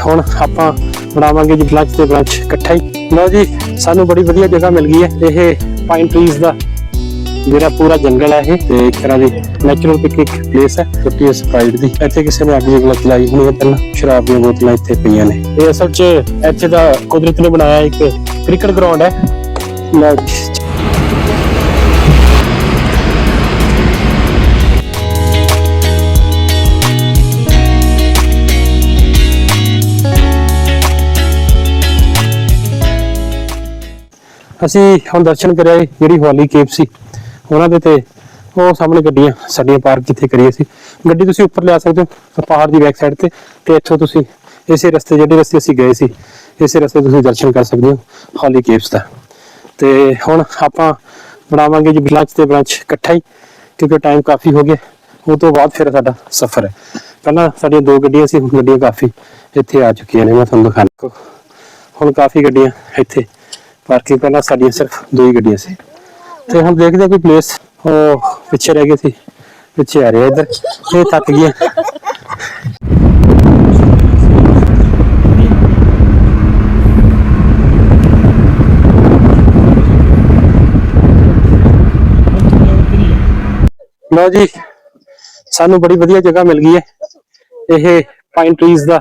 ਹੁਣ ਆਪਾਂ ਬਣਾਵਾਂਗੇ ਜੀ ਬਲੰਚ ਤੇ ਬਲੰਚ ਇਕੱਠਾ ਹੀ। ਲਓ ਜੀ, ਸਾਨੂੰ ਬੜੀ ਵਧੀਆ ਜਗ੍ਹਾ ਮਿਲ ਗਈ ਹੈ। ਇਹ ਪਾਈਨ ਟਰੀਜ਼ ਦਾ ਜਿਹੜਾ ਪੂਰਾ ਜੰਗਲ ਹੈ ਇਹ, ਤੇ ਇੱਕ ਤਰ੍ਹਾਂ ਦੀ ਨੈਚੁਰਲ ਪਿਕਨਿਕ ਪਲੇਸ ਹੈ ਛੋਟੀ ਸਪਰਾਈਟ ਦੀ। ਇੱਥੇ ਕਿਸੇ ਨੇ ਅੱਗ ਜਗਲਾ ਚਲਾਈ ਹੋਣੀ ਹੈ ਪਹਿਲਾਂ। ਸ਼ਰਾਬ ਦੀਆਂ ਬੋਤਲਾਂ ਇੱਥੇ ਪਈਆਂ ਨੇ। ਇਹ ਅਸਲ 'ਚ ਇੱਥੇ ਦਾ ਕੁਦਰਤ ਨੇ ਬਣਾਇਆ ਇੱਕ ਕ੍ਰਿਕਟ ਗਰਾਊਂਡ ਹੈ। ਲਓ ਅਸੀਂ ਹੁਣ ਦਰਸ਼ਨ ਕਰਿਆ ਜਿਹੜੀ ਹਵਾਲੀ ਕੇਪ ਸੀ, ਉਹਨਾਂ ਦੇ ਤੇ ਉਹ ਸਾਹਮਣੇ ਗੱਡੀਆਂ ਸਾਡੀਆਂ ਪਾਰਕ ਜਿੱਥੇ ਕਰੀਏ ਸੀ। ਗੱਡੀ ਤੁਸੀਂ ਉੱਪਰ ਲਿਆ ਸਕਦੇ ਹੋ ਪਹਾੜ ਦੀ ਬੈਕ ਸਾਈਡ ਤੇ ਤੇ ਇੱਥੋਂ ਤੁਸੀਂ ਇਸੇ ਰਸਤੇ, ਜਿਹੜੇ ਰਸਤੇ ਅਸੀਂ ਗਏ ਸੀ, ਇਸੇ ਰਸਤੇ ਤੁਸੀਂ ਦਰਸ਼ਨ ਕਰ ਸਕਦੇ ਹੋ, ਹੌਲੀ ਕੇਵਸ ਦਾ। ਤੇ ਹੁਣ ਆਪਾਂ ਬਣਾਵਾਂਗੇ ਜੀ ਬਲੰਚ ਤੇ ਬਲੰਚ ਇਕੱਠਾ ਹੀ, ਕਿਉਂਕਿ ਟਾਈਮ ਕਾਫੀ ਹੋ ਗਿਆ, ਉਹ ਤੋਂ ਬਾਅਦ ਫਿਰ ਸਾਡਾ ਸਫ਼ਰ ਹੈ। ਪਹਿਲਾਂ ਸਾਡੀਆਂ ਦੋ ਗੱਡੀਆਂ ਸੀ, ਹੁਣ ਗੱਡੀਆਂ ਕਾਫੀ ਇੱਥੇ ਆ ਚੁੱਕੀਆਂ ਨੇ, ਮੈਂ ਤੁਹਾਨੂੰ ਦਿਖਾਣਾ ਹੁਣ ਕਾਫੀ ਗੱਡੀਆਂ ਇੱਥੇ ਪਾਰਕਿੰਗ ਪਹਿਲਾਂ ਸਾਡੀਆਂ ਸਿਰਫ ਦੋ ਹੀ ਗੱਡੀਆਂ ਸੀ। ਤੇ ਹੁਣ ਦੇਖਦੇ ਕੋਈ ਪਲੇਸ ਉਹ ਪਿੱਛੇ ਰਹਿ ਗਏ ਸੀ, ਪਿੱਛੇ ਆ ਰਿਹਾ ਇੱਧਰ, ਇਹ ਥੱਕ ਗਿਆ ਲਓ ਜੀ, ਸਾਨੂੰ ਬੜੀ ਵਧੀਆ ਜਗ੍ਹਾ ਮਿਲ ਗਈ ਹੈ। ਇਹ ਪਾਈਨ ਟਰੀਜ਼ ਦਾ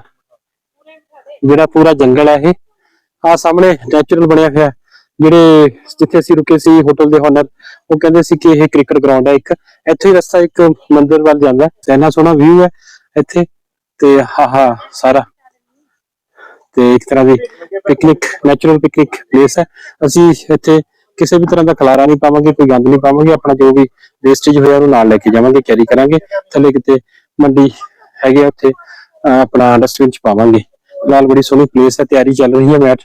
ਜਿਹੜਾ ਪੂਰਾ ਜੰਗਲ ਹੈ ਇਹ। ਆ ਸਾਹਮਣੇ ਨੈਚੁਰਲ ਬਣਿਆ ਹੋਇਆ ਜਿਹੜੇ ਜਿੱਥੇ ਅਸੀਂ ਰੁਕੇ ਸੀ ਹੋਟਲ ਦੇ ਹੋਨਰ ਉਹ ਕਹਿੰਦੇ ਸੀ ਕਿ ਇਹ ਕ੍ਰਿਕਟ ਗਰਾਊਂਡ ਹੈ ਇੱਕ। ਇੱਥੇ ਹੀ ਰਸਤਾ ਇੱਕ ਮੰਦਿਰ ਵੱਲ ਜਾਂਦਾ ਹੈ, ਇੰਨਾ ਸੋਹਣਾ ਵਿਊ ਹੈ ਇੱਥੇ, ਤੇ ਹਾਹਾ ਸਾਰਾ। ਤੇ ਇੱਕ ਤਰ੍ਹਾਂ ਦੀ ਪਿਕਨਿਕ ਨੈਚੁਰਲ ਪਿਕਨਿਕ ਪਲੇਸ ਹੈ। ਅਸੀਂ ਇੱਥੇ ਕਿਸੇ ਵੀ ਤਰ੍ਹਾਂ ਦਾ ਖਲਾਰਾ ਨਹੀਂ ਪਾਵਾਂਗੇ, ਕੋਈ ਗੰਦ ਨਹੀਂ ਪਾਵਾਂਗੇ, ਆਪਣਾ ਜੋ ਵੀ ਵੇਸਟੇਜ ਹੋਇਆ ਉਹਨੂੰ ਨਾਲ ਲੈ ਕੇ ਜਾਵਾਂਗੇ ਕੈਰੀ ਕਰਾਂਗੇ। ਥੱਲੇ ਕਿਤੇ ਮੰਡੀ ਹੈਗੇ ਆ ਉੱਥੇ ਆਪਣਾ ਡਸਟਬਿਨ ਚ ਪਾਵਾਂਗੇ। ਨਾਲ ਬੜੀ ਸੋਹਣੀ ਪਲੇਸ ਹੈ, ਤਿਆਰੀ ਚੱਲ ਰਹੀ ਹੈ, ਮੈਟ।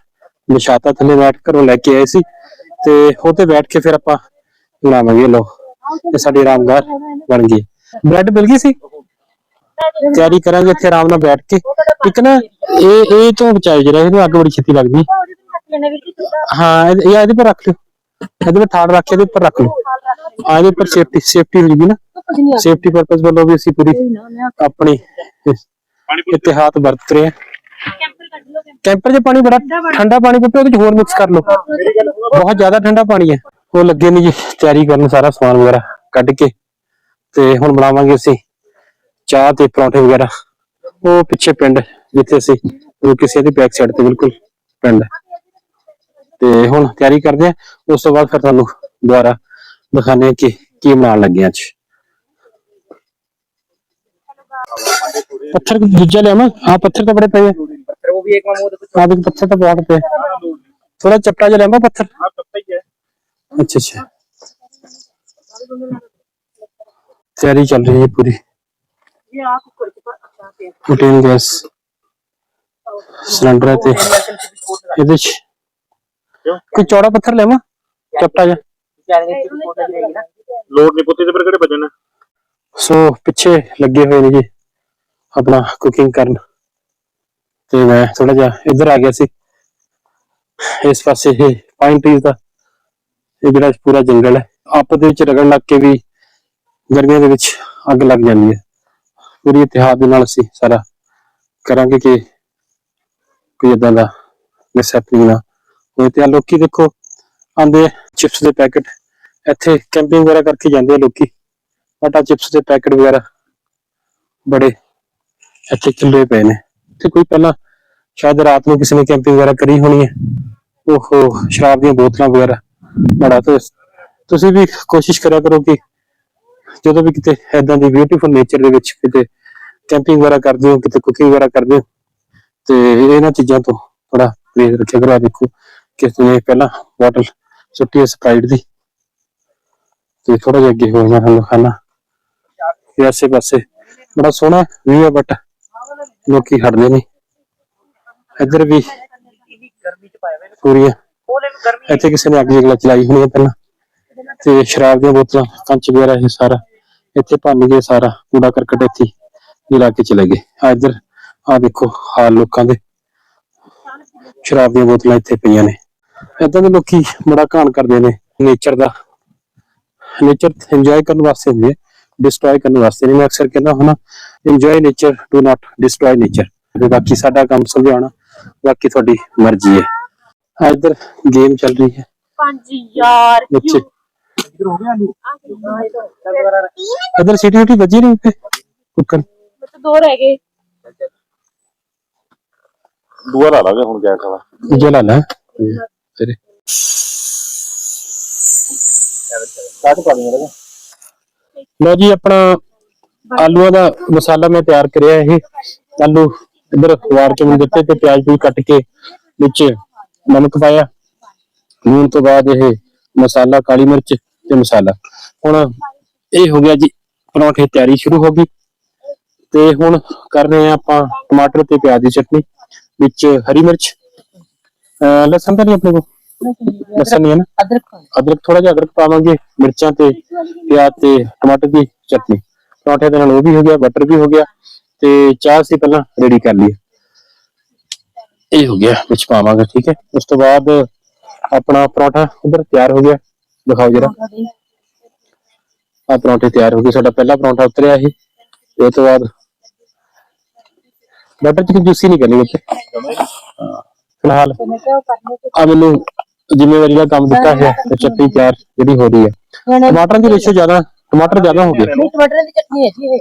ਨਿਸ਼ਾਤਾ ਥੱਲੇ ਮੈਟ ਘਰੋਂ ਲੈ ਕੇ ਆਏ ਸੀ ਤੇ ਉਹ ਤੇ ਬੈਠ ਕੇ ਫਿਰ ਆਪਾਂ ਬਣਾਵਾਂਗੇ ਲੋ ਇਹ ਸਾਡੀ ਆਰਾਮਦਾਰ ਬਣ ਗਈ। ਬ੍ਰੈਡ ਮਿਲ ਗਈ ਸੀ? ਤਿਆਰੀ ਕਰਾਂਗੇ ਇੱਥੇ ਆਰਾਮ ਨਾਲ ਬੈਠ ਕੇ। ਇੱਕ ਨਾ ਇਹ ਇਹ ਤੋਂ ਬਚਾਈ ਜਰਾ ਇਹਨੂੰ ਅੱਗ ਬੜੀ ਛੇਤੀ ਲੱਗਦੀ। ਹਾਂ ਇਹ ਇਹ ਇਹਦੇ ਪਰ ਰੱਖ ਲਿਓ। ਇਹਦੇ ਪਰ ਥਾੜ ਰੱਖ ਕੇ ਇਹਦੇ ਉੱਪਰ ਰੱਖ ਲਓ। ਆ ਇਹਦੇ ਉੱਪਰ ਸੇਫਟੀ ਸੇਫਟੀ ਹੋ ਜੂਗੀ ਨਾ। ਸੇਫਟੀ ਪਰਪਸ ਵੱਲੋਂ ਵੀ ਅਸੀਂ ਪੂਰੀ ਆਪਣੀ ਇਤਿਹਾਤ ਵਰਤ ਰਹੇ ਹਾਂ। ਕੈਂਪਰ 'ਚ ਪਾਣੀ ਬੜਾ ਠੰਡਾ ਪਾਣੀ। ਪੀਓ ਉਹਦੇ 'ਚ ਹੋਰ ਮਿਕਸ ਕਰ ਲਓ। ਬਹੁਤ ਜ਼ਿਆਦਾ ਠੰਡਾ ਪਾਣੀ ਹੈ। ਉਹ ਲੱਗੇ ਨਹੀਂ ਜੀ ਤਿਆਰੀ ਕਰਨ ਸਾਰਾ ਸਮਾਨ ਵਗੈਰਾ ਕੱਢ ਕੇ ਤੇ ਹੁਣ ਬਣਾਵਾਂਗੇ ਅਸੀਂ ਚਾਹ ਤੇ ਪਰੌਂਠੇ ਵਗੈਰਾ। ਉਹ ਪਿੱਛੇ ਪਿੰਡ ਜਿੱਥੇ ਅਸੀਂ ਰੁਕੇ ਸੀ ਇਹਦੀ ਬੈਕ ਸਾਈਡ ਤੇ ਬਿਲਕੁਲ ਪਿੰਡ। ਤੇ ਹੁਣ ਤਿਆਰੀ ਕਰਦੇ ਆ ਉਸ ਤੋਂ ਬਾਅਦ ਫਿਰ ਤੁਹਾਨੂੰ ਦੁਬਾਰਾ ਦਿਖਾਣੇ ਕਿ ਕੀ ਬਣਾਉਣ ਲੱਗੇ ਅੱਜ। ਪੱਥਰ ਦੂਜਾ ਲਿਆਵਾਂ? ਆ ਪੱਥਰ ਤਾਂ ਬੜੇ ਪਏ ਆ। पत्थर वो भी एक मामू तो ਆ ਦੇ ਪੱਥਰ ਤਾਂ ਬਹੁਤ ਪਏ ਥੋੜਾ ਚੱਪਟਾ ਜਿਹਾ ਲਿਆਵਾਂ ਪੱਥਰ हाँ पत्ता ही है ਅੱਛਾ ਅੱਛਾ ਤਿਆਰੀ ਚੱਲ ਰਹੀ ਹੈ ਪੂਰੀ ये आप कुकर के पास अच्छा पे ਪ੍ਰੋਟੀਨ ਗੈਸ ਸਿਲੰਡਰ ਹੈ ਤੇ ਇਹਦੇ ਚ ਕੋਈ ਚੌੜਾ ਪੱਥਰ ਲੈਵਾਂ ਚੱਪਟਾ ਜਿਹਾ क्या है कि फोटो रहेगी ना ਲੋਡ ਨਹੀਂ ਪੁੱਤੇ ਤੇ ਫਿਰ ਕਿਹੜੇ ਵਜਨ ਸੋ ਪਿੱਛੇ ਲੱਗੇ ਹੋਏ ਨੇ ਜੀ ਆਪਣਾ ਕੁਕਿੰਗ ਕਰਨ ਤੇ ਮੈਂ ਥੋੜਾ ਜਿਹਾ ਇੱਧਰ ਆ ਗਿਆ ਸੀ। ਇਸ ਪਾਸੇ ਇਹ ਪਾਈਨ ਟਰੀਜ਼ ਦਾ ਇਹ ਜਿਹੜਾ ਪੂਰਾ ਜੰਗਲ ਹੈ, ਆਪਸ ਦੇ ਵਿੱਚ ਰਗੜ ਲੱਗ ਕੇ ਵੀ ਗਰਮੀਆਂ ਦੇ ਵਿੱਚ ਅੱਗ ਲੱਗ ਜਾਂਦੀ ਹੈ। ਪੂਰੀ ਇਤਿਹਾਸ ਦੇ ਨਾਲ ਅਸੀਂ ਸਾਰਾ ਕਰਾਂਗੇ ਕਿ ਕੋਈ ਇਦਾਂ ਦਾ ਮਿਸਹੈਪਨਿੰਗ ਨਾ ਹੋਏ ਤੇ ਆਹ ਲੋਕੀ ਦੇਖੋ ਆਂਦੇ ਚਿਪਸ ਦੇ ਪੈਕੇਟ। ਇੱਥੇ ਕੈਂਪਿੰਗ ਵਗੈਰਾ ਕਰਕੇ ਜਾਂਦੇ ਆ ਲੋਕੀ। ਬਟ ਆ ਚਿਪਸ ਦੇ ਪੈਕੇਟ ਵਗੈਰਾ ਬੜੇ ਇੱਥੇ ਖਿਲਰੇ ਪਏ ਨੇ। ਤੇ ਕੋਈ ਪਹਿਲਾਂ ਸ਼ਾਇਦ ਰਾਤ ਨੂੰ ਕਿਸੇ ਨੇ ਕੈਂਪਿੰਗ ਵਗੈਰਾ ਕਰੀ ਹੋਣੀ ਹੈ। ਓਹੋ, ਸ਼ਰਾਬ ਦੀਆਂ ਬੋਤਲਾਂ ਵਗੈਰਾ ਬੜਾ ਤੇ ਤੁਸੀਂ ਵੀ ਕੋਸ਼ਿਸ਼ ਕਰਿਆ ਕਰੋ ਕਿ ਜਦੋਂ ਵੀ ਕਿਤੇ ਐਦਾਂ ਦੀ ਬਿਊਟੀਫੁਲ ਨੇਚਰ ਦੇ ਵਿੱਚ ਕਿਤੇ ਕੈਂਪਿੰਗ ਵਗੈਰਾ ਕਰਦੇ ਹੋ, ਕਿਤੇ ਕੁਕਿੰਗ ਵਗੈਰਾ ਕਰਦੇ ਹੋ, ਤੇ ਇਹਨਾਂ ਚੀਜ਼ਾਂ ਤੋਂ ਥੋੜਾ ਪਰਹੇਜ਼ ਰੱਖਿਆ ਕਰੋ। ਦੇਖੋ ਕਿਸ ਨੇ ਪਹਿਲਾਂ ਬੋਟਲ ਸੁੱਟੀ ਹੈ ਸਪਰਾਈਟ ਦੀ ਤੇ ਥੋੜਾ ਜਿਹਾ ਅੱਗੇ ਹੋ ਗਿਆ ਤੁਹਾਨੂੰ ਖਾਣਾ। ਤੇ ਆਸੇ ਪਾਸੇ ਬੜਾ ਸੋਹਣਾ ਵੀ ਹੈ ਬਟ ਲੋਕੀ ਹਟਦੇ ਨਹੀਂ ਇੱਧਰ ਵੀ ਗਰਮੀ ਚ ਪਾਏ ਹੋਏ ਨੇ ਪੂਰੀਆਂ। ਉਹਨੇ ਗਰਮੀ ਇੱਥੇ ਕਿਸੇ ਨੇ ਅੱਗ ਜਿਗਲਾ ਚਲਾਈ ਹੋਣੀ ਹੈ ਪਹਿਲਾਂ। ਤੇ ਸ਼ਰਾਬ ਦੀਆਂ ਬੋਤਲਾਂ, ਕੰਚ ਵਗੈਰਾ ਇਹ ਸਾਰਾ। ਇੱਥੇ ਭੰਨ ਗਏ ਸਾਰਾ ਕੂੜਾ ਕਰਕਟ ਇੱਥੇ ਹੀ। ਲਾ ਕੇ ਚਲੇ ਗਏ। ਆ ਇੱਧਰ, ਆ ਦੇਖੋ ਹਾਲ ਲੋਕਾਂ ਦੇ। ਸ਼ਰਾਬ ਦੀਆਂ ਬੋਤਲਾਂ ਇੱਥੇ ਪਈਆਂ ਨੇ। ਇਦਾਂ ਦੇ ਲੋਕੀ ਬੜਾ ਘਾਣ ਕਰਦੇ ਨੇ। ਨੇਚਰ ਦਾ। ਨੇਚਰ ਇੰਜੋਏ ਕਰਨ ਵਾਸਤੇ ਹੁੰਦੇ ਡਿਸਟਰੋਏ ਕਰਨ ਵਾਸਤੇ ਨਹੀਂ। ਮੈਂ ਅਕਸਰ ਕਹਿੰਦਾ ਹਾਂ enjoy nature do not destroy nature ਬਾਕੀ ਸਾਡਾ ਕੰਮ ਸਮਝਾਉਣਾ ਬਾਕੀ ਤੁਹਾਡੀ ਮਰਜ਼ੀ ਹੈ। ਆ ਇੱਧਰ ਗੇਮ ਚੱਲ ਰਹੀ ਹੈ। 5000 ਬੱਚੇ ਇਧਰ ਹੋ ਗਿਆ ਆਲੂ ਇੱਧਰ ਸਿਟੀ ਉਟੀ ਵੱਜੀ ਨਹੀਂ ਉੱਤੇ ਕੁੱਕਰ ਮਤਲਬ ਦੋ ਰਹਿ ਗਏ। ਦੂਆ ਲਾ ਲਾਂਗੇ ਹੁਣ ਗੈਸ ਵਾਲਾ। ਜੇ ਲਾ ਲੈ। ਤੇਰੇ। ਕਾਟ ਪਾ ਦਿੰਦੇ ਲਗਾ ਲੋ ਜੀ, ਆਪਣਾ ਆਲੂਆਂ ਦਾ ਮਸਾਲਾ ਮੈਂ ਤਿਆਰ ਕਰਿਆ ਇਹ। ਆਲੂ ਇੱਧਰ ਵਾਰ ਕੇ ਮੈਨੂੰ ਦਿੱਤੇ ਤੇ ਪਿਆਜ਼ ਵੀ ਕੱਟ ਕੇ ਵਿੱਚ ਨਮਕ ਪਾਇਆ। ਲੂਣ ਤੋਂ ਬਾਅਦ ਇਹ ਮਸਾਲਾ, ਕਾਲੀ ਮਿਰਚ ਤੇ ਮਸਾਲਾ। ਹੁਣ ਇਹ ਹੋ ਗਿਆ ਜੀ, ਪਰੌਂਠੇ ਤਿਆਰੀ ਸ਼ੁਰੂ ਹੋ ਗਈ। ਤੇ ਹੁਣ ਕਰ ਰਹੇ ਆ ਆਪਾਂ ਟਮਾਟਰ ਤੇ ਪਿਆਜ਼ ਦੀ ਚਟਨੀ ਵਿੱਚ ਹਰੀ ਮਿਰਚ। ਅਹ ਲਸਣ ਤਾਂ ਨਹੀਂ ਆਪਣੇ ਕੋਲ? ਲਸਣ ਨਹੀਂ ਹੈ ਨਾ? ਅਦਰਕ ਅਦਰਕ ਥੋੜਾ ਜਿਹਾ ਅਦਰਕ ਪਾਵਾਂਗੇ ਮਿਰਚਾਂ ਤੇ ਪਿਆਜ਼ ਤੇ ਟਮਾਟਰ ਦੀ ਚਟਨੀ। ਪਰੌਂਠੇ ਦੇ ਨਾਲ ਉਹ ਵੀ ਹੋ ਗਿਆ ਬਟਰ ਵੀ ਹੋ ਗਿਆ ਤੇ ਚਾਹ ਸੀ ਪਹਿਲਾਂ ਰੈਡੀ ਕਰ ਲਈ ਇਹ ਹੋ ਗਿਆ ਵਿੱਚ ਪਾਵਾਂਗੇ ਠੀਕ ਹੈ? ਉਸ ਤੋਂ ਬਾਅਦ ਆਪਣਾ ਪਰੌਂਠਾ ਉਧਰ ਤਿਆਰ ਹੋ ਗਿਆ। ਦਿਖਾਓ ਜਰਾ। ਆ ਪਰੌਂਠੇ ਤਿਆਰ ਹੋ ਗਏ। ਸਾਡਾ ਪਹਿਲਾ ਪਰੌਂਠਾ ਉਤਰਿਆ ਇਹ। ਤੇ ਉਹ ਤੋਂ ਬਾਅਦ ਬਟਰ ਚ ਜੂਸੀ ਨਹੀਂ ਕਰਨੀ ਵਿੱਚ ਹਾਂ, ਫਿਲਹਾਲ ਆ ਮੈਨੂੰ ਜ਼ਿੰਮੇਵਾਰੀ ਦਾ ਕੰਮ ਦਿੱਤਾ ਹੈ ਤੇ ਚਟਨੀ ਤਿਆਰ ਜਿਹੜੀ ਹੋ ਰਹੀ ਹੈ। ਟਮਾਟਰਾਂ ਦੀ ਰੇਸ਼ੋ ਜ਼ਿਆਦਾ ਟਮਾਟਰ ਜ਼ਿਆਦਾ ਹੋ ਗਏ ਨਹੀਂ ਟਮਾਟਰ ਦੀ ਚਟਨੀ ਹੈ ਜੀ ਇਹ।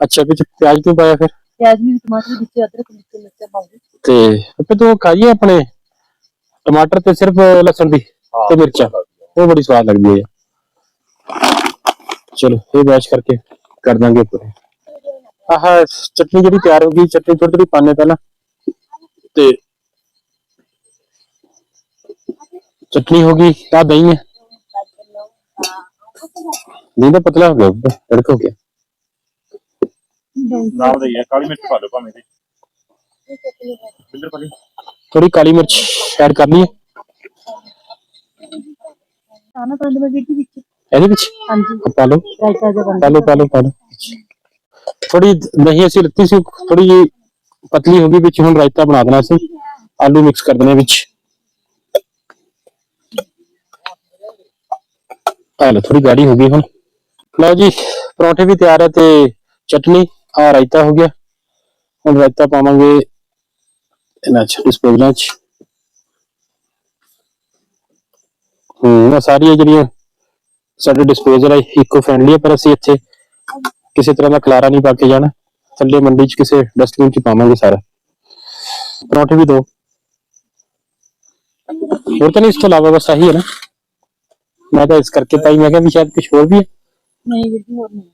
ਅੱਛਾ ਵਿੱਚ ਪਿਆਜ਼ ਕਿਉਂ ਪਾਇਆ ਫਿਰ? ਪਿਆਜ਼ ਵੀ ਟਮਾਟਰ ਵਿੱਚ ਅਦਰਕ ਵਿੱਚ ਮਿਰਚਾਂ ਪਾਉਂਦੇ ਤੇ ਫਿਰ ਤੂੰ ਖਾਈਏ ਆਪਣੇ ਟਮਾਟਰ ਤੇ ਸਿਰਫ ਲਸਣ ਦੀ ਤੇ ਮਿਰਚਾਂ। ਉਹ ਬੜੀ ਸਵਾਦ ਲੱਗਦੀ ਹੈ। ਚਲੋ ਇਹ ਬੈਚ ਕਰਕੇ ਕਰ ਦਾਂਗੇ ਪੂਰੇ ਆਹ ਚਟਨੀ ਜਿਹੜੀ ਤਿਆਰ ਹੋ ਗਈ ਚਟਨੀ ਥੋੜੀ ਥੋੜੀ ਪਾਣੇ ਪਹਿਲਾਂ। ਤੇ ਚਟਨੀ ਹੋ ਗਈ ਆ ਦਹੀਂ ਹੈ ਦਹੀਂ ਤਾਂ ਪਤਲਾ ਹੋ ਗਿਆ ਤੜਕ ਹੋ ਗਿਆ ਨਾਲ ਦਾ ਹੀ ਹੈ ਕਾਲੀ ਮਿਰਚ ਪਾ ਲਓ ਭਾਵੇਂ ਤੇ ਇੱਧਰ ਪਾ ਲਈ ਥੋੜੀ ਕਾਲੀ ਮਿਰਚ ਐਡ ਕਰ ਲਈਏ ਆਨਾ ਪੰਜ ਵਜੇ ਦੀ ਵਿੱਚ ਇਹਦੇ ਵਿੱਚ ਹਾਂਜੀ ਪਾ ਲਓ ਰਾਇਤਾ ਜਿਹਾ ਪਾ ਲਓ ਪਾ ਲਓ ਪਾ ਲਓ ਥੋੜੀ ਨਹੀਂ ਅਸੀਂ ਲੱਤੀ ਸੀ ਥੋੜੀ ਜਿਹੀ ਪਤਲੀ ਹੋ ਗਈ ਵਿੱਚ ਹੁਣ ਰਾਇਤਾ ਬਣਾ ਦੇਣਾ ਸੀ ਆਲੂ ਮਿਕਸ ਕਰ ਦੇਣੇ ਵਿੱਚ ਆ ਲਓ ਥੋੜੀ ਗਾੜੀ ਹੋ ਗਈ ਹੁਣ। ਲਓ ਜੀ, ਪਰੌਂਠੇ ਵੀ ਤਿਆਰ ਹੈ ਤੇ ਚਟਨੀ ਆ ਰਾਇਤਾ ਹੋ ਗਿਆ। ਹੁਣ ਰਾਇਤਾ ਪਾਵਾਂਗੇ ਇਹਨਾਂ ਚ ਡਿਸਪੋਜ਼ਲਾਂ ਚ। ਹੂੰ, ਆਹ ਸਾਰੀਆਂ ਜਿਹੜੀਆਂ ਸਾਡੇ ਡਿਸਪੋਜ਼ਲ ਹੈ ਇਕੋ ਫ੍ਰੈਂਡਲੀ ਹੈ ਪਰ ਅਸੀਂ ਇੱਥੇ ਕਿਸੇ ਤਰ੍ਹਾਂ ਦਾ ਖਲਾਰਾ ਨਹੀਂ ਪਾ ਕੇ ਜਾਣਾ। ਥੱਲੇ ਮੰਡੀ 'ਚ ਕਿਸੇ ਡਸਟਬਿਨ 'ਚ ਪਾਵਾਂਗੇ ਸਾਰਾ। ਪਰੌਂਠੇ ਵੀ ਦੋ। ਹੋਰ ਤਾਂ ਨਹੀਂ, ਇਸ ਤੋਂ ਇਲਾਵਾ ਬਸ ਆਹੀ ਹੈ ਨਾ। ਮੈਂ ਤਾਂ ਇਸ ਕਰਕੇ ਪਾਈ ਮੈਂ ਕਿਹਾ ਵੀ ਸ਼ਾਇਦ ਕੁਝ ਹੋਰ ਵੀ ਹੈ। ਨਹੀਂ ਵੀਰ ਜੀ ਹੋਰ ਨਹੀਂ।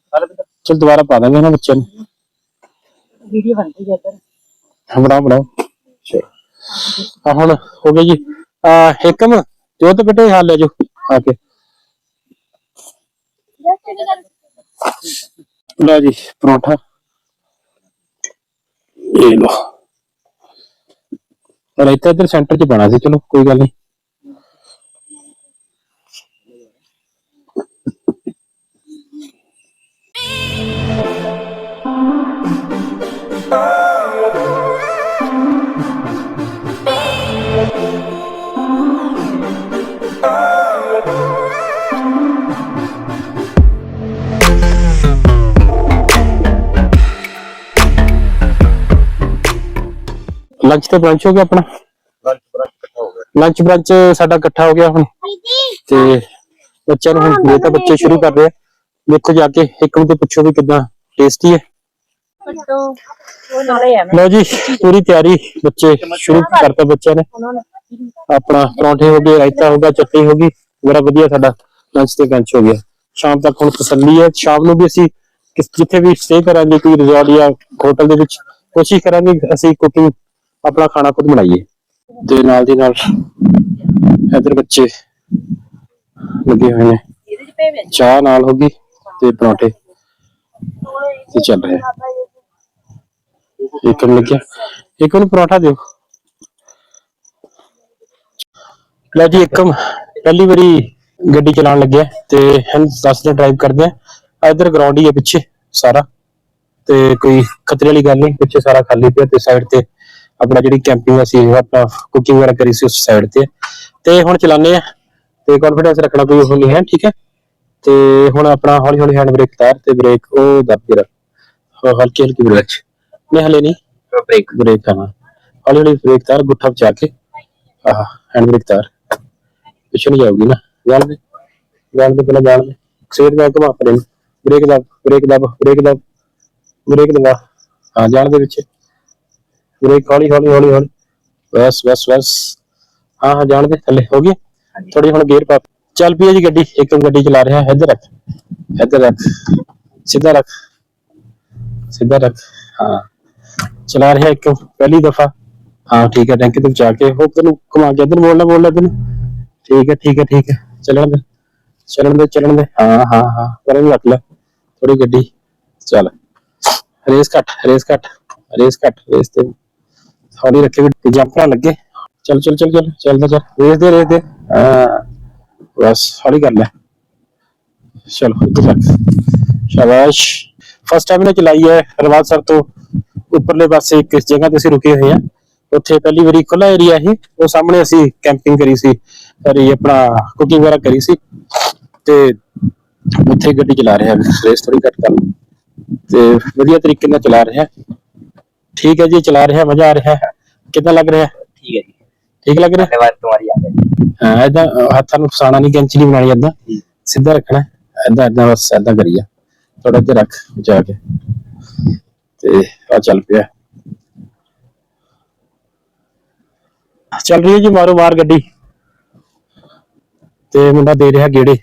ਚਲ ਦੁਬਾਰਾ ਪਾ ਦਾਂਗੇ ਨਾ ਬੱਚਿਆਂ ਨੂੰ। ਵੀਡੀਓ ਬਣ ਗਈ ਇੱਧਰ। ਹਾਂ, ਬਣਾਓ ਬਣਾਓ। ਚਲੋ ਆ ਹੁਣ ਹੋ ਗਿਆ ਜੀ। ਆ ਹਿਕਮ ਤੇ ਉਹ ਤਾਂ ਬੇਟੇ ਹਾਲ ਲੈ ਜਾਓ ਆ ਕੇ। ਲਓ ਜੀ ਪਰੌਂਠਾ। ਇਹ ਲੋ ਰਾਇਤਾ ਇੱਧਰ ਸੈਂਟਰ 'ਚ ਬਣਾ ਸੀ ਚਲੋ ਕੋਈ ਗੱਲ ਨਹੀਂ। ਲੰਚ ਤੇ ਬ੍ਰੰਚ ਹੋ ਗਿਆ ਆਪਣਾ? ਲੰਚ ਬ੍ਰੰਚ ਇਕੱਠਾ ਹੋ ਗਿਆ। ਲੰਚ ਬ੍ਰੰਚ ਸਾਡਾ ਇਕੱਠਾ ਹੋ ਗਿਆ ਹੁਣ। ਤੇ ਬੱਚਿਆਂ ਨੂੰ ਹੁਣ ਇਹ ਤਾਂ ਬੱਚੇ ਸ਼ੁਰੂ ਕਰ ਰਹੇ ਆ। ਦੇਖੋ ਜਾ ਕੇ ਇੱਕ ਨੂੰ ਤੇ ਪੁੱਛੋ ਵੀ ਕਿਦਾਂ ਟੇਸਟੀ ਹੈ। ਲਓ ਜੀ ਪੂਰੀ ਤਿਆਰੀ ਬੱਚੇ ਸ਼ੁਰੂ ਕਰਤਾ ਬੱਚਿਆਂ ਨੇ। ਆਪਣਾ ਪਰੌਂਠੇ ਹੋ ਗਏ ਰਾਇਤਾ ਹੋ ਗਿਆ ਚਟਨੀ ਹੋ ਗਈ ਬੜਾ ਵਧੀਆ ਸਾਡਾ ਲੰਚ ਤੇ ਲੰਚ ਹੋ ਗਿਆ। ਸ਼ਾਮ ਤੱਕ ਹੁਣ ਤਸੱਲੀ ਹੈ। ਸ਼ਾਮ ਨੂੰ ਵੀ ਅਸੀਂ ਕਿਸ ਜਿੱਥੇ ਵੀ ਸਟੇ ਕਰਾਂਗੇ ਕੋਈ ਰਿਜ਼ੋਰਟ ਜਾਂ ਹੋਟਲ ਦੇ ਵਿੱਚ ਕੋਸ਼ਿਸ਼ ਕਰਾਂਗੇ ਅਸੀਂ ਕੁਕਿੰਗ ਆਪਣਾ ਖਾਣਾ ਖੁਦ ਬਣਾਈਏ। ਤੇ ਨਾਲ ਦੀ ਨਾਲ ਇਧਰ ਬੱਚੇ ਲੱਗੇ ਹੋਏ ਨੇ। ਚਾਹ ਨਾਲ ਹੋ ਗਈ। ਤੇ ਪਰੌਂਠੇ ਤੇ ਚੱਲ ਰਿਹਾ। ਇੱਕ ਨੂੰ ਲੱਗਿਆ। ਇੱਕ ਨੂੰ ਪਰੌਂਠਾ ਦਿਓ। ਲੈ ਜੀ ਇੱਕਮ ਪਹਿਲੀ ਵਾਰੀ ਗੱਡੀ ਚਲਾਉਣ ਲੱਗਿਆ ਤੇ ਹਨ ਦੱਸਦੇ ਡਰਾਈਵ ਕਰਦੇ ਆ ਇਧਰ ਗਰਾਊਂਡ ਹੀ ਹੈ ਪਿੱਛੇ ਸਾਰਾ। ਤੇ ਕੋਈ ਖਤਰੇ ਵਾਲੀ ਗੱਲ ਨਹੀਂ, ਪਿੱਛੇ ਸਾਰਾ ਖਾਲੀ ਪਿਆ ਤੇ ਸਾਈਡ ਤੇ ਆਪਣਾ ਜਿਹੜੀ ਕੈਂਪਿੰਗ ਅਸੀਂ ਆਪਣਾ ਕੁਕਿੰਗ ਵਗੈਰਾ ਕਰੀ ਸੀ ਉਸ ਸਾਈਡ ਤੇ। ਤੇ ਹੁਣ ਚਲਾਉਂਦੇ ਆ ਤੇ ਕੌਨਫੀਡੈਂਸ ਰੱਖਣਾ ਕੋਈ ਉਹ ਨਹੀਂ ਹੈ, ਠੀਕ ਹੈ? ਤੇ ਹੁਣ ਆਪਣਾ ਹੌਲੀ ਹੌਲੀ ਹੈਂਡ ਬ੍ਰੇਕ ਤਾਰ ਤੇ ਬ੍ਰੇਕ ਉਹ ਦੱਬ ਕੇ ਰੱਖ। ਹਾਂ, ਹਲਕੀ ਹਲਕੀ ਬ੍ਰੇਕ ਨਹੀਂ ਹਲੇ ਨਹੀਂ ਬ੍ਰੇਕ ਬ੍ਰੇਕ ਕਰਨਾ। ਹੌਲੀ ਹੌਲੀ ਬ੍ਰੇਕ ਤਾਰ ਗੁੱਠਾ ਬਚਾ ਕੇ। ਆਹ ਹੈਂਡ ਬ੍ਰੇਕ ਤਾਰ। ਪਿੱਛੇ ਨਹੀਂ ਜਾਊਗੀ ਨਾ। ਜਾਣ ਦੇ। ਜਾਣ ਦੇ ਪਹਿਲਾਂ ਜਾਣ ਦੇ। ਸੇਟ ਦਾ ਘੁਮਾ ਪਰੇ ਨੂੰ ਬ੍ਰੇਕ ਦਾ ਬ੍ਰੇਕ ਦਾ ਬ੍ਰੇਕ ਦਾ ਬ੍ਰੇਕ ਦਬਾ। ਹਾਂ ਜਾਣ ਦੇ ਵਿੱਚ ਬ੍ਰੇਕ ਹੌਲੀ ਹੌਲੀ ਹੌਲੀ ਹੌਲੀ। ਬਸ ਬਸ ਬਸ। ਹਾਂ ਹਾਂ ਜਾਣ ਦੇ। ਥੱਲੇ ਹੋ ਗਈ। ਥੋੜੀ ਹੁਣ ਗੇਅਰ ਪਾ ਚੱਲ ਪਈ ਹੈ ਜੀ ਗੱਡੀ ਇੱਕਦਮ ਗੱਡੀ ਚਲਾ ਰਿਹਾ ਹੈ ਇੱਧਰ ਰੱਖ ਇੱਧਰ ਰੱਖ, ਸਿੱਧਾ ਰੱਖ ਸਿੱਧਾ ਰੱਖ, ਹਾਂ। ਚਲਾ ਰਿਹਾ ਇੱਕ, ਪਹਿਲੀ ਦਫਾ। ਹਾਂ, ਠੀਕ ਹੈ, ਟੈਂਕੀ ਤੋਂ ਬਚਾ ਕੇ ਹੋ ਤੈਨੂੰ ਘੁਮਾ ਕੇ ਇੱਧਰ ਮੋੜਨਾ ਮੋੜਨਾ ਤੈਨੂੰ। ਠੀਕ ਹੈ ਠੀਕ ਹੈ ਠੀਕ ਹੈ, ਚੱਲਣ ਦੇ ਚੱਲਣ ਦੇ ਚੱਲਣ ਦੇ। ਹਾਂ ਹਾਂ ਹਾਂ, ਪਰੇ ਨੂੰ ਰੱਖ ਲੈ ਥੋੜੀ ਗੱਡੀ, ਚੱਲ। ਰੇਸ ਘੱਟ ਰੇਸ ਘੱਟ ਰੇਸ ਘੱਟ, ਰੇਸ ਤੇ ਹੌਲੀ ਰੱਖੇ, ਵੀ ਜੰਪ ਨਾ ਲੱਗੇ। ਚੱਲ ਚੱਲ ਚੱਲ ਚੱਲ, ਚੱਲਦਾ ਚੱਲ, ਰੇਸ ਦੇ ਰੇਸ ਦੇ ਹਾਂ ਬਸ ਹੌਲੀ ਕਰ ਲੈ ਚਲੋ ਇੱਧਰ ਰੱਖ ਸ਼ਾਬਾਸ਼ ਫਸਟ ਟਾਈਮ ਨੇ ਚਲਾਈ ਹੈ ਰਵਾਜ ਸਰ ਤੋਂ ਉੱਪਰਲੇ ਪਾਸੇ ਇੱਕ ਜਗ੍ਹਾ ਤੇ ਅਸੀਂ ਰੁਕੇ ਹੋਏ ਆ ਉੱਥੇ ਪਹਿਲੀ ਵਾਰੀ ਖੁੱਲਾ ਏਰੀਆ ਇਹ ਉਹ ਸਾਹਮਣੇ ਅਸੀਂ ਕੈਂਪਿੰਗ ਕਰੀ ਸੀ ਔਰ ਇਹ ਆਪਣਾ ਕੁਕਿੰਗ ਵਗੈਰਾ ਕਰੀ ਸੀ ਤੇ ਉੱਥੇ ਗੱਡੀ ਚਲਾ ਰਿਹਾ ਰੇਸ ਥੋੜੀ ਘੱਟ ਕਰ ਲਓ। ਤੇ ਵਧੀਆ ਤਰੀਕੇ ਨਾਲ ਚਲਾ ਰਿਹਾ ਠੀਕ ਹੈ ਜੀ ਚਲਾ ਰਿਹਾ ਮਜ਼ਾ ਆ ਰਿਹਾ ਹੈ ਕਿੱਦਾਂ ਲੱਗ ਰਿਹਾ ਠੀਕ ਹੈ ਜੀ ਠੀਕ ਲੱਗ ਰਿਹਾ? ਧੰਨਵਾਦ ਤੁਹਾਡੀ ਆ ਗਿਆ ਹਾਂ ਏਦਾਂ ਅਹ, ਹੱਥਾਂ ਨੂੰ ਫਸਾਣਾ ਨਹੀਂ ਕੈਂਚੀ ਨਹੀਂ ਬਣਾਣੀ ਏਦਾਂ। ਸਿੱਧਾ ਰੱਖਣਾ ਏਦਾਂ ਏਦਾਂ ਬਸ ਏਦਾਂ ਕਰੀਆ ਥੋੜਾ ਜਿਹਾ ਰੱਖ ਜਾ ਕੇ। ਤੇ ਆ ਚੱਲ ਪਿਆ। ਚੱਲ ਰਹੀ ਹੈ ਜੀ ਮਾਰੋ ਮਾਰ ਗੱਡੀ। ਤੇ ਮੁੰਡਾ ਦੇ ਰਿਹਾ ਗੇੜੇ।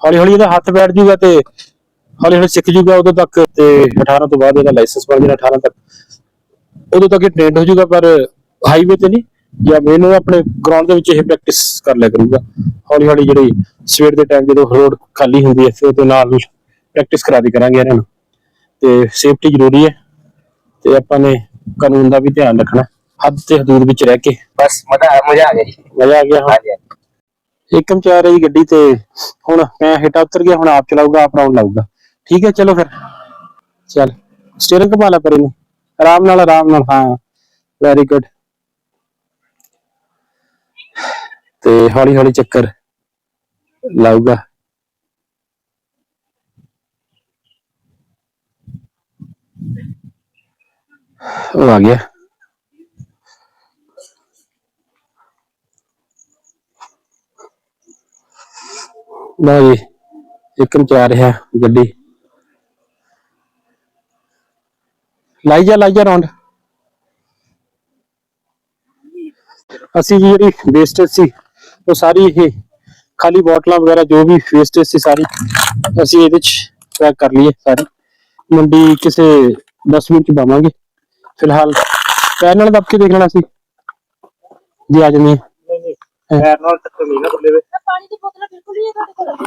ਹੌਲੀ ਹੌਲੀ ਇਹਦਾ ਹੱਥ ਬੈਠ ਜੂਗਾ ਤੇ ਹੌਲੀ ਹੌਲੀ ਸਿੱਖ ਜੂਗਾ ਉਦੋਂ ਤੱਕ ਤੇ 18 ਤੋਂ ਬਾਅਦ ਇਹਦਾ ਲਾਇਸੈਂਸ ਬਣ ਜਾਣਾ 18 ਤੱਕ। ਉਦੋਂ ਤੱਕ ਇਹ ਟ੍ਰੇਨਡ ਹੋ ਜਾਊਗਾ ਪਰ ਹਾਈਵੇ ਤੇ ਨਹੀਂ ਜਾਂ ਮੈਨੂੰ ਆਪਣੇ ਗਰਾਊਂਡ ਦੇ ਵਿੱਚ ਇਹ ਪ੍ਰੈਕਟਿਸ ਕਰ ਲਿਆ ਕਰੂਗਾ। ਹੌਲੀ ਹੌਲੀ ਜਿਹੜੀ ਸਵੇਰ ਦੇ ਟਾਈਮ ਜਦੋਂ ਰੋਡ ਖਾਲੀ ਹੁੰਦੀ ਹੈ ਫਿਰ ਉਹਦੇ ਨਾਲ ਪ੍ਰੈਕਟਿਸ ਕਰਾ ਦੀ ਕਰਾਂਗੇ ਇਹਨਾਂ ਨੂੰ। ਤੇ ਸੇਫਟੀ ਜ਼ਰੂਰੀ ਹੈ ਤੇ ਆਪਾਂ ਨੇ ਕਾਨੂੰਨ ਦਾ ਵੀ ਧਿਆਨ ਰੱਖਣਾ ਹੱਦ ਤੇ ਹਦੂਦ ਵਿੱਚ ਰਹਿ ਕੇ। ਬਸ ਮਜ਼ਾ ਮਜ਼ਾ ਆ ਗਿਆ ਜੀ। ਮਜ਼ਾ ਆ ਗਿਆ ਹੁਣ। ਇੱਕਮ ਚ ਰਹੀ ਗੱਡੀ ਤੇ ਹੁਣ ਮੈਂ ਹੇਠਾਂ ਉਤਰ ਗਿਆ ਹੁਣ ਆਪ ਚਲਾਊਗਾ ਆਪ ਰਾਉਂਡ ਲਾਊਗਾ। ਠੀਕ ਹੈ ਚਲੋ ਫਿਰ। ਚੱਲ ਸਟੀਅਰਿੰਗ ਘੁਮਾ ਲੈ ਪਰੇ ਨੂੰ ਆਰਾਮ ਨਾਲ ਆਰਾਮ ਨਾਲ ਹਾਂ। ਵੈਰੀ ਗੁੱਡ ਤੇ ਹੌਲੀ ਹੌਲੀ ਚੱਕਰ ਲਾਊਗਾ। ਉਹ ਆ ਗਿਆ। ਲਓ ਜੀ ਇੱਕਮ ਚ ਆ ਰਿਹਾ ਗੱਡੀ। ਲਾਈ ਜਾ ਲਾਈ ਜਾ ਰੌਂਡ ਅਸੀਂ ਜੀ ਜਿਹੜੀ ਵੇਸਟੇਜ ਸੀ ਉਹ ਸਾਰੀ ਇਹ ਖਾਲੀ ਬੋਤਲਾਂ ਵਗੈਰਾ ਜੋ ਵੀ ਵੇਸਟੇਜ ਸੀ ਸਾਰੀ ਅਸੀਂ ਇਹਦੇ ਚ ਪੈਕ ਕਰ ਲਈਏ ਸਾਰੀ ਮੰਡੀ ਕਿਸੇ 10 ਮਿੰਟ ਚ ਪਾਵਾਂਗੇ ਫਿਲਹਾਲ ਪੈਰ ਨਾਲ ਦੱਬ ਕੇ ਦੇਖ ਲੈਣਾ ਸੀ ਜੀ ਆ ਜਮੀ ਪੈਰ ਨਾਲ ਟੱਕਰ ਨਹੀਂ ਨਾ ਬੱਲੇ ਵੇ ਪਾਣੀ ਦੀ ਬੋਤਲ ਬਿਲਕੁਲ ਹੀ ਹੈ ਤੁਹਾਡੇ ਕੋਲ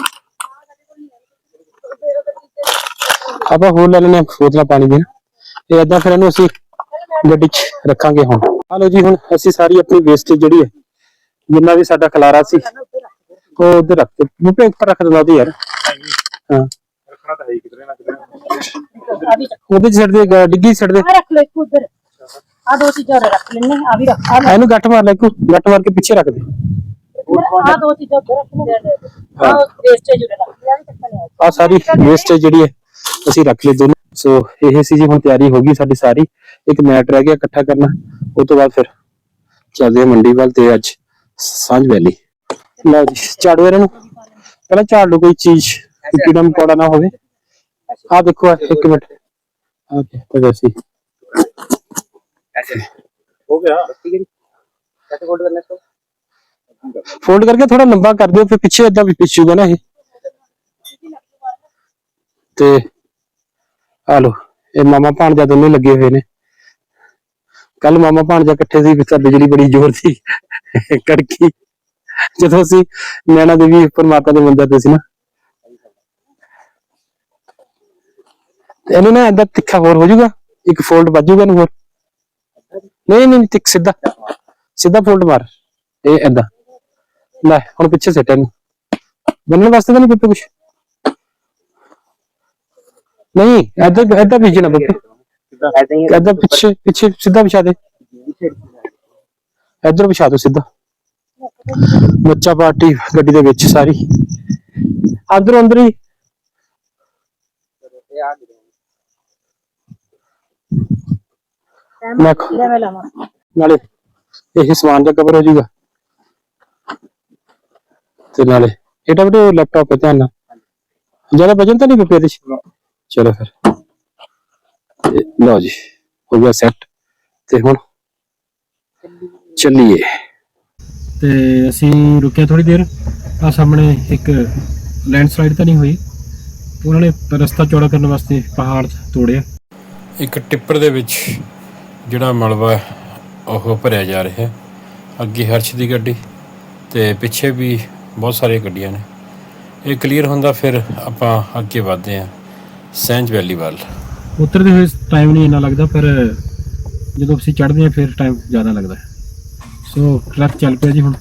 ਆਪਾਂ ਹੋਰ ਲੈ ਲੈਣੇ ਬੋਤਲਾਂ ਪਾਣੀ ਦੀਆਂ ਤੇ ਏਦਾਂ ਫਿਰ ਇਹਨੂੰ ਅਸੀਂ ਗੱਡੀ 'ਚ ਰੱਖਾਂਗੇ ਹੁਣ। ਹਲੋ ਜੀ ਹੁਣ ਅਸੀਂ ਸਾਰੀ ਆਪਣੀ ਵੇਸਟੇਜ ਜਿਹੜੀ ਹੈ ਜਿੰਨਾ ਵੀ ਸਾਡਾ ਖਲਾਰਾ ਸੀ ਉਹ ਉਧਰ ਰੱਖ ਤੇ ਮੁੱਪੇ ਉੱਪਰ ਰੱਖ ਦਿੰਦਾ ਉਹਦੀ ਯਾਰ। ਹਾਂ। ਰੱਖਣਾ ਤਾਂ ਹੈ ਹੀ ਕਿਧਰੇ ਨਾ ਕਿਧਰੇ। ਆ ਵੀ ਰੱਖ ਉਹਦੇ ਸਿੱਟ ਦੇ ਡਿੱਗੀ ਸਿੱਟ ਦੇ। ਰੱਖ ਲਓ ਇੱਕ ਉਧਰ। ਆ ਦੋ ਚੀਜ਼ਾਂ ਰੱਖ ਲੈਣੇ ਆ ਵੀ ਰੱਖ ਆ ਇਹਨੂੰ ਗੱਠ ਮਾਰ ਲੈ ਕੋ ਗੱਠ ਮਾਰ ਕੇ ਪਿੱਛੇ ਰੱਖ ਦੇ। ਆ? ਦੋ ਚੀਜ਼ਾਂ ਉਧਰ ਰੱਖ ਲੈ ਆ ਵੇਸਟੇਜ ਰੱਖ ਆ ਸਾਰੀ ਵੇਸਟੇਜ ਜਿਹੜੀ ਹੈ ਅਸੀਂ ਰੱਖ ਲਈ ਦੋਨੋਂ। ਸੋ ਇਹ ਸੀ ਜੀ ਹੁਣ ਤਿਆਰੀ ਹੋ ਗਈ ਸਾਡੀ ਸਾਰੀ। ਇੱਕ ਮੈਟ ਰਹਿ ਗਿਆ ਇਕੱਠਾ ਕਰਨਾ। ਉਹ ਤੋਂ ਬਾਅਦ ਫਿਰ ਚੱਲਦੇ ਮੰਡੀ ਵੱਲ ਤੇ ਅੱਜ। ਸਾਂਝ ਵੈਲੀ ਲਓ ਜੀ ਝਾੜੂ ਇਹਨਾਂ ਨੂੰ ਪਹਿਲਾਂ ਝਾੜ ਲਓ ਕੋਈ ਚੀਜ਼ ਕਿ ਕੀੜਾ ਮਕੌੜਾ ਨਾ ਹੋਵੇ ਆ ਦੇਖੋ ਆਹ ਇੱਕ ਮਿੰਟ ਆ ਕੇ ਤੇ ਵੈਸੀ ऐसे ਹੋ ਗਿਆ ठीक है जी कैसे फोल्ड करना है इसको ਫੋਲਡ ਕਰਕੇ ਥੋੜਾ ਲੰਬਾ ਕਰ ਦਿਓ ਫਿਰ ਪਿੱਛੇ ਇਦਾਂ ਵੀ ਪਿੱਛੂਗਾ ਨਾ ਇਹ ਤੇ ਆ ਲੋ ਇਹ ਮਾਮਾ ਭਾਣਜਾ ਦੋਨੇ ਲੱਗੇ ਹੋਏ ਨੇ ਕੱਲ ਮਾਮਾ ਭਾਣਜਾ ਇਕੱਠੇ ਸੀ ਵਿੱਚ ਬਿਜਲੀ ਬੜੀ ਜ਼ੋਰ ਸੀ ਕੜਕੀ। ਜਦੋਂ ਅਸੀਂ ਨੈਣਾ ਦੇਵੀ ਪਰਮਾਤਾ ਦੇ ਮੰਦਰ ਤੇ ਸੀ ਨਾ। ਇਹਨੂੰ ਨਾ ਅੰਦਰ ਤਿੱਖਾ ਹੋਰ ਹੋ ਜਾਊਗਾ। ਇੱਕ ਫੋਲਡ ਵੱਜੂਗਾ ਨੂੰ ਹੋਰ। ਨਹੀਂ ਨਹੀਂ ਤਿੱਖ ਸਿੱਧਾ। ਸਿੱਧਾ ਫੋਲਡ ਮਾਰ। ਇਹ ਐਦਾਂ ਲੈ ਹੁਣ ਪਿੱਛੇ ਸਿੱਟ ਇਹਨੂੰ। ਬੰਨਣ ਵਾਸਤੇ ਤਾਂ ਨਹੀਂ ਪੀਪੇ ਕੁਛ। ਨਹੀਂ ਐਦਾਂ ਐਦਾਂ ਭੇਜਣਾ ਬੱਪੇ ਐਦਾਂ ਪਿੱਛੇ ਪਿੱਛੇ ਸਿੱਧਾ ਵਿਛਾ ਦੇ। ਇੱਧਰ ਵਿਛਾ ਦਿਓ ਸਿੱਧਾ। ਬੱਚਾ ਪਾਰਟੀ ਗੱਡੀ ਦੇ ਵਿੱਚ ਸਾਰੀ। ਅੰਦਰ ਅੰਦਰ ਹੀ। ਨਾਲੇ ਇਹ ਸਮਾਨ ਦਾ ਕਵਰ ਹੋ ਜਾਊਗਾ। ਤੇ ਨਾਲੇ ਇਹਦਾ ਵੀ ਲੈਪਟਾਪ ਹੈ ਧਿਆਨ ਨਾਲ। ਜ਼ਿਆਦਾ ਵਜਨ ਤਾਂ ਨਹੀਂ ਪਿਆ ਤੇ ਚਲੋ ਫਿਰ। ਲਓ ਜੀ ਹੋ ਗਿਆ ਸੈੱਟ ਤੇ ਹੁਣ? ਚੱਲੀਏ। ਤੇ ਅਸੀਂ ਰੁਕਿਆ ਥੋੜੀ ਦੇਰ ਆ ਸਾਹਮਣੇ ਇੱਕ ਲੈਂਡਸਲਾਈਡ ਤਾਂ ਨਹੀਂ ਹੋਈ। ਉਹਨਾਂ ਨੇ ਰਸਤਾ ਚੌੜਾ ਕਰਨ ਵਾਸਤੇ ਪਹਾੜ ਤੋੜਿਆ। ਇੱਕ ਟਿੱਪਰ ਦੇ ਵਿੱਚ ਜਿਹੜਾ ਮਲਬਾ ਹੈ, ਉਹ ਭਰਿਆ ਜਾ ਰਿਹਾ ਹੈ। ਅੱਗੇ ਹਰਸ਼ ਦੀ ਗੱਡੀ ਤੇ ਪਿੱਛੇ ਵੀ ਬਹੁਤ ਸਾਰੀਆਂ ਗੱਡੀਆਂ ਨੇ। ਇਹ ਕਲੀਅਰ ਹੁੰਦਾ ਫਿਰ ਆਪਾਂ ਅੱਗੇ ਵਧਦੇ ਹਾਂ। ਸੈਂਜ ਵੈਲੀ ਵੱਲ। ਉਤਰਦੇ ਹੋਏ ਟਾਈਮ ਨਹੀਂ ਇੰਨਾ ਲੱਗਦਾ ਪਰ ਜਦੋਂ ਅਸੀਂ ਚੜ੍ਹਦੇ ਹਾਂ ਫਿਰ ਟਾਈਮ ਜ਼ਿਆਦਾ ਲੱਗਦਾ ਹੈ। ਸੋ ਟਰੱਕ ਚੱਲ ਪਿਆ ਜੀ ਹੁਣ।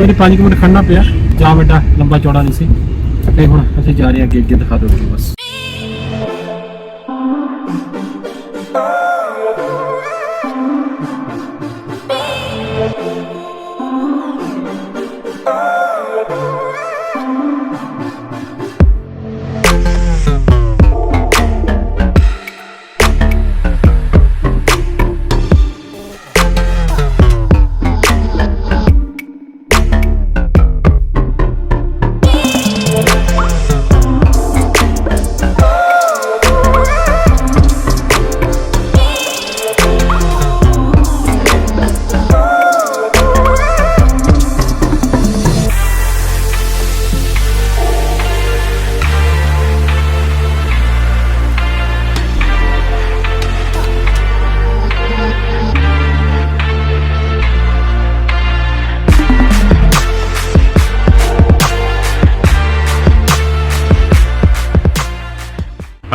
ਉਹਦੇ 5 ਮਿੰਟ ਖੜਨਾ ਪਿਆ। ਜਾਂ ਵੱਡਾ ਲੰਬਾ ਚੌੜਾ ਨਹੀਂ ਸੀ। ਤੇ ਹੁਣ ਅਸੀਂ ਜਾ ਰਹੇ ਹਾਂ ਅੱਗੇ ਅੱਗੇ ਦਿਖਾ ਦਿਓ ਜੀ ਬਸ।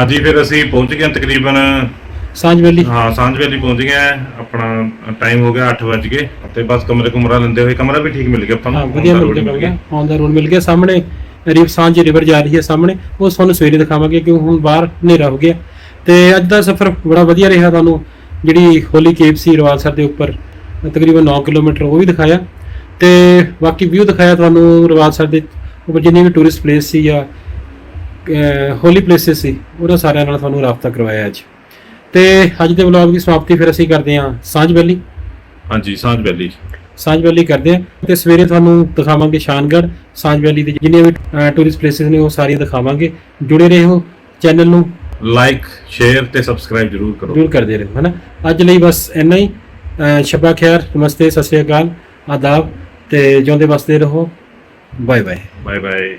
ਹਾਂਜੀ ਫਿਰ ਅਸੀਂ ਪਹੁੰਚ ਗਏ ਹਾਂ ਤਕਰੀਬਨ ਸਾਂਝ ਵੈਲੀ। ਹਾਂ ਸਾਂਝ ਵੇਲੀ ਪਹੁੰਚ ਗਏ ਹਾਂ। ਆਪਣਾ ਟਾਈਮ ਹੋ ਗਿਆ 8 ਵਜ ਗਏ। ਤੇ ਬਸ ਕਮਰੇ ਕੁਮਰਾ ਲੈਂਦੇ ਹੋਏ ਕਮਰਾ ਵੀ ਠੀਕ ਮਿਲ ਗਿਆ ਆਪਾਂ ਹਾਂ ਨੂੰ ਵਧੀਆ ਮਿਲ ਗਿਆ ਔਨ ਦਾ ਰੋਡ ਮਿਲ ਗਿਆ। ਸਾਹਮਣੇ ਰਿਵ ਸਾਂਝੀ ਰਿਵਰ ਜਾ ਰਹੀ ਹੈ ਸਾਹਮਣੇ। ਉਹ ਤੁਹਾਨੂੰ ਸਵੇਰੇ ਦਿਖਾਵਾਂਗੇ ਕਿਉਂ ਹੁਣ ਬਾਹਰ ਹਨੇਰਾ ਹੋ ਗਿਆ। ਤੇ ਅੱਜ ਦਾ ਸਫ਼ਰ ਬੜਾ ਵਧੀਆ ਰਿਹਾ ਤੁਹਾਨੂੰ। ਜਿਹੜੀ ਹੋਲੀ ਕੇਪ ਸੀ ਰਵਾਲਸਰ ਦੇ ਉੱਪਰ ਤਕਰੀਬਨ 9 ਕਿਲੋਮੀਟਰ ਉਹ ਵੀ ਦਿਖਾਇਆ। ਤੇ ਬਾਕੀ ਵਿਊ ਦਿਖਾਇਆ ਤੁਹਾਨੂੰ ਰਵਾਲਸਰ ਦੇ ਉੱਪਰ। ਜਿੰਨੇ ਵੀ ਟੂਰਿਸਟ ਪਲੇਸ ਸੀ ਜਾਂ ਹੋਲੀ ਪਲੇਸਸ ਸੀ। ਉਹਨਾਂ ਸਾਰਿਆਂ ਨਾਲ ਤੁਹਾਨੂੰ ਰਾਬਤਾ ਕਰਵਾਇਆ ਅੱਜ। ਤੇ ਅੱਜ ਦੇ ਵਲੌਗ ਦੀ ਸਮਾਪਤੀ ਫਿਰ ਅਸੀਂ ਕਰਦੇ ਹਾਂ ਸਾਂਝ ਵੈਲੀ ਹਾਂਜੀ ਸਾਂਝ ਵੈਲੀ ਸਾਂਝ ਵੈਲੀ ਕਰਦੇ ਆ ਤੇ ਸਵੇਰੇ ਤੁਹਾਨੂੰ ਦਿਖਾਵਾਂਗੇ ਸ਼ਾਨਗੜ੍ਹ ਸਾਂਝ ਵੈਲੀ ਦੇ ਜਿੰਨੀਆਂ ਵੀ ਟੂਰਿਸਟ ਪਲੇਸਿਸ ਨੇ ਉਹ ਸਾਰੀਆਂ ਦਿਖਾਵਾਂਗੇ। ਜੁੜੇ ਰਹੋ ਚੈਨਲ ਨੂੰ। ਲਾਈਕ ਸ਼ੇਅਰ ਤੇ ਸਬਸਕ੍ਰਾਈਬ ਜਰੂਰ ਕਰੋ। ਜ਼ਰੂਰ ਕਰਦੇ ਰਹੋ ਹਨਾ? ਅੱਜ ਲਈ ਬਸ ਇੰਨਾ ਹੀ। ਸ਼ਬਾ ਖੈਰ ਨਮਸਤੇ ਸਤਿ ਸ਼੍ਰੀ ਅਕਾਲ ਆਦਾਬ ਤੇ ਜਿਉਂਦੇ ਵਸਦੇ ਰਹੋ। Bye bye bye bye